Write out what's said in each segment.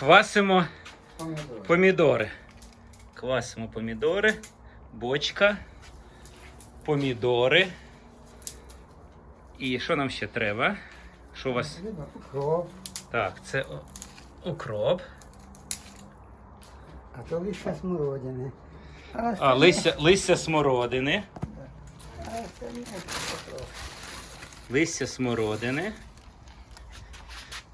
Квасимо Помідори. помідори. Квасимо помідори, бочка, помідори. І що нам ще треба? Що у вас? Кров, Так, це укроп. а то лише смородини. А, А, листя, листя смородини. а. Листя смородини.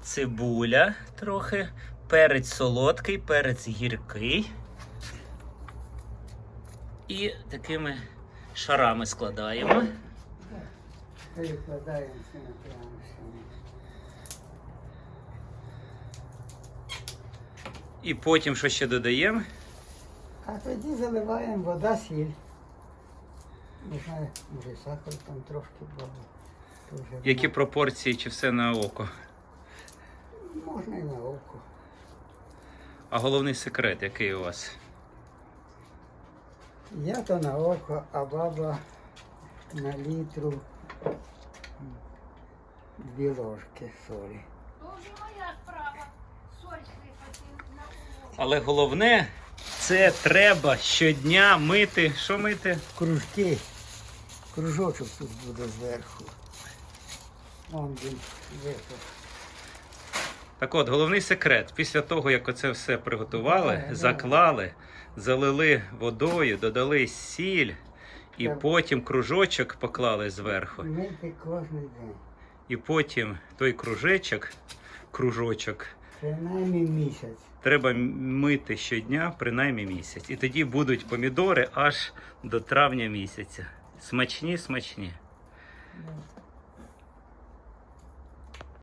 Цибуля трохи. Перець солодкий, перець гіркий. І такими шарами складаємо. Перекладаємо це на. І потім що ще додаємо? А тоді заливаємо вода, сіль. Не знаю, може сахар там трошки було. Дуже Які пропорції чи все на око? Можна і на око. А головний секрет, який у вас? Я то на око, а баба на літру дві ложки солі. Але головне, це треба щодня мити. Що мити? Кружки. Кружочок тут буде зверху. Вон він зверху. Так от, головний секрет. Після того, як оце все приготували, заклали, залили водою, додали сіль і потім кружочок поклали зверху. Мити кожен день. І потім той кружечок, кружочок, Принаймні місяць. треба мити щодня, принаймні місяць. І тоді будуть помідори аж до травня місяця. Смачні, смачні.